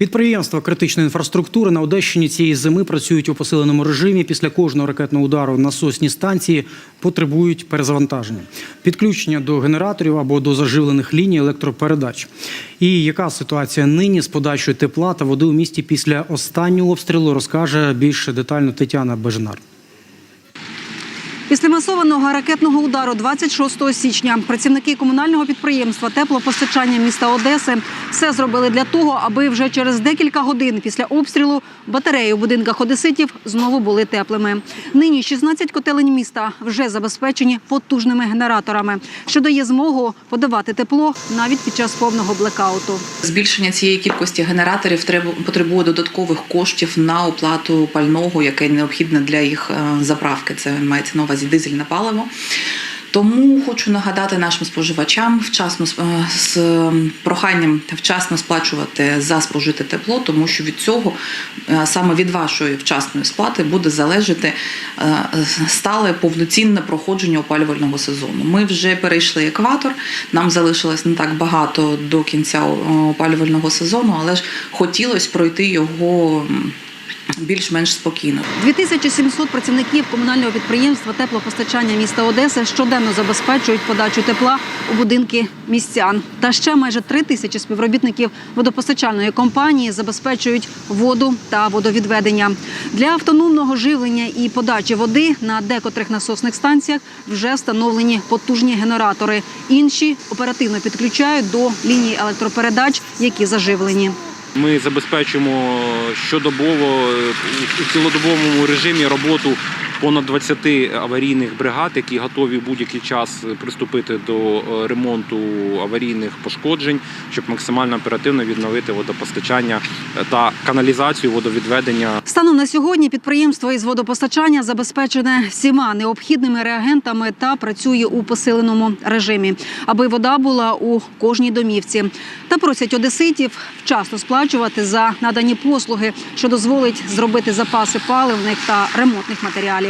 Підприємства критичної інфраструктури на Одещині цієї зими працюють у посиленому режимі. Після кожного ракетного удару насосні станції потребують перезавантаження, підключення до генераторів або до заживлених ліній електропередач. І яка ситуація нині з подачою тепла та води у місті після останнього обстрілу розкаже більш детально Тетяна Бежнар. Після масованого ракетного удару 26 січня працівники комунального підприємства теплопостачання міста Одеси все зробили для того, аби вже через декілька годин після обстрілу батареї у будинках одеситів знову були теплими. Нині 16 котелень міста вже забезпечені потужними генераторами, що дає змогу подавати тепло навіть під час повного блекауту. Збільшення цієї кількості генераторів потребує додаткових коштів на оплату пального, яке необхідне для їх е, заправки. Це мається на увазі дизельне паливо. Тому хочу нагадати нашим споживачам вчасно е, з проханням вчасно сплачувати за спожите тепло, тому що від цього е, саме від вашої вчасної сплати буде залежати е, стале повноцінне проходження опалювального сезону. Ми вже перейшли екватор. Нам залишилось не так багато до кінця опалювального сезону, але ж хотілося пройти його більш-менш спокійно. 2700 працівників комунального підприємства теплопостачання міста Одеси щоденно забезпечують подачу тепла у будинки містян. Та ще майже три тисячі співробітників водопостачальної компанії забезпечують воду та водовідведення. Для автономного живлення і подачі води на декотрих насосних станціях вже встановлені потужні генератори. Інші оперативно підключають до лінії електропередач, які заживлені. Ми забезпечуємо щодобово е, у цілодобовому режимі роботу понад 20 аварійних бригад, які готові будь-який час приступити до е, ремонту аварійних пошкоджень, щоб максимально оперативно відновити водопостачання та каналізацію водовідведення Станом на сьогодні підприємство із водопостачання забезпечене всіма необхідними реагентами та працює у посиленому режимі, аби вода була у кожній домівці. Та просять одеситів вчасно сплачувати за надані послуги, що дозволить зробити запаси паливних та ремонтних матеріалів.